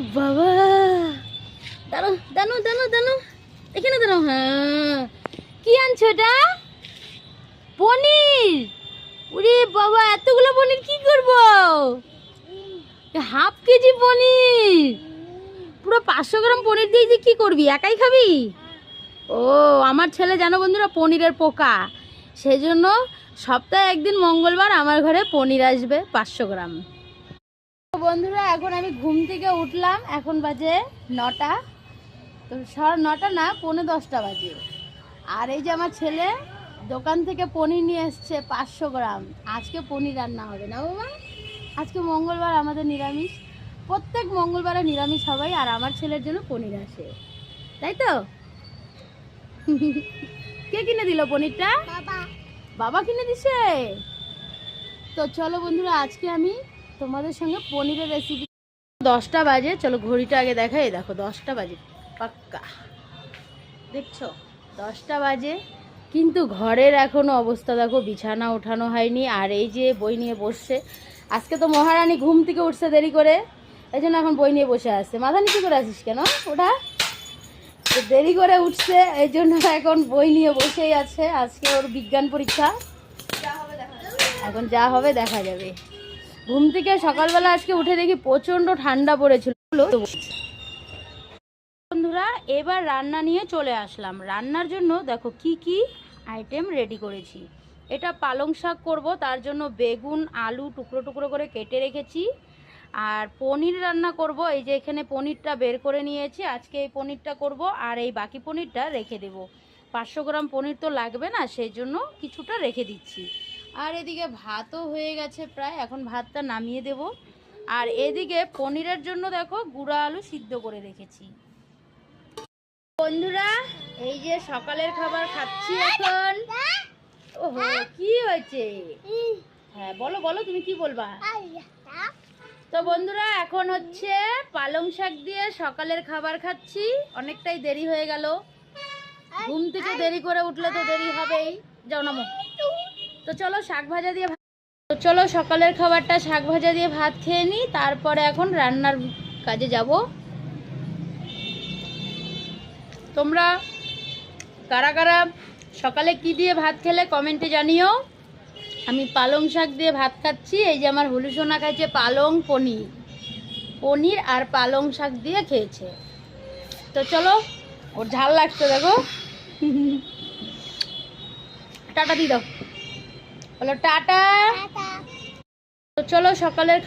বাবা। দাঁড়ো দাঁড়ো দাঁড়ো দাঁড়ো এখানে দাঁড়ো হ্যাঁ। কি আনছো এটা? পনির। উরে বাবা, এতগুলো পনির কি করব? Half KG paneer. পুরো পাঁচশো গ্রাম পনির দিয়ে যে কি করবি? একাই খাবি? ও, আমার ছেলে জানো বন্ধুরা, পনিরের পোকা। সেজন্য সপ্তাহে একদিন মঙ্গলবার আমার ঘরে পনির আসবে পাঁচশো গ্রাম। বন্ধুরা এখন আমি ঘুম থেকে উঠলাম। এখন বাজে নটা। তো সাড়ে নটা না পৌনে দশটা বাজে। আর এই যে আমার ছেলে দোকান থেকে পনির নিয়ে এসছে পাঁচশো গ্রাম। আজকে পনির রান্না হবে না বাবা। আজকে মঙ্গলবার আমাদের নিরামিষ। প্রত্যেক মঙ্গলবারে নিরামিষ সবাই আর আমার ছেলের জন্য পনির আসে। তাই তো? কে কিনে দিল পনিরটা? বাবা কিনে দিছে? তো চলো বন্ধুরা আজকে আমি তোমাদের সঙ্গে পনিরের রেসিপি দশটা বাজে, চলো ঘড়িটা আগে দেখাই। দেখো, দশটা বাজে। পাক্কা। দেখছ? দশটা বাজে। কিন্তু ঘরের এখনও অবস্থা দেখো, বিছানা ওঠানো হয়নি, আর এই যে বই নিয়ে বসছে। আজকে তো মহারানী ঘুম থেকে উঠছে দেরি করে। এই জন্য এখন বই নিয়ে বসে আসছে মাথা নিচু করে আসিস কেন? ওটা দেরি করে উঠছে, এই জন্য এখন বই নিয়ে বসেই আছে। আজকে ওর বিজ্ঞান পরীক্ষা। এখন যা হবে দেখা যাবে। ঘুম থেকে সকালবেলা আজকে উঠে দেখি প্রচণ্ড ঠান্ডা পড়েছিল। বন্ধুরা, এবার রান্না নিয়ে চলে আসলাম। রান্নার জন্য দেখো কি কি আইটেম রেডি করেছি। এটা পালং শাক করব, তার জন্য বেগুন, আলু টুকরো টুকরো করে কেটে রেখেছি। আর পনির রান্না করব, এই যে এখানে পনিরটা বের করে নিয়েছি, আজকে এই পনিরটা করব, আর এই বাকি পনিরটা রেখে দেব। পাঁচশো গ্রাম পনির তো লাগবে না, সেই জন্য কিছুটা রেখে দিচ্ছি। আর এদিকে ভাতও হয়ে গেছে প্রায়, এখন ভাতটা নামিয়ে দেব। আর এদিকে পনিরের জন্য দেখো গুঁড়া আলু সিদ্ধ করে রেখেছি। বন্ধুরা, এই যে সকালের খাবার খাচ্ছি এখন। ওহো, কি হয়েছে? হ্যাঁ বলো বলো, তুমি কি বলবা? তো বন্ধুরা, এখন হচ্ছে পালং শাক দিয়ে সকালের খাবার খাচ্ছি। অনেকটাই দেরি হয়ে গেল। ঘুম থেকে দেরি করে উঠলে তো দেরি হবেই। যাও নামো। তো চলো শাক ভাজা দিয়ে তো চলো সকালের খাবারটা শাক ভাজা দিয়ে ভাত খেয়ে নিই, তারপরে এখন রান্নার কাজে যাব। তোমরা কারা কারা সকালে কি দিয়ে ভাত খেলে কমেন্টে জানিও। আমি পালং শাক দিয়ে ভাত খাচ্ছি, এই যে আমার হলু সোনা খাইছে পালং পনির। পনির আর পালং শাক দিয়ে খেয়েছে। তো চলো, ওর ঝাল লাগছে দেখো। টাটা দিয়ে দাও। বলো টাটা। তো চলো সকালের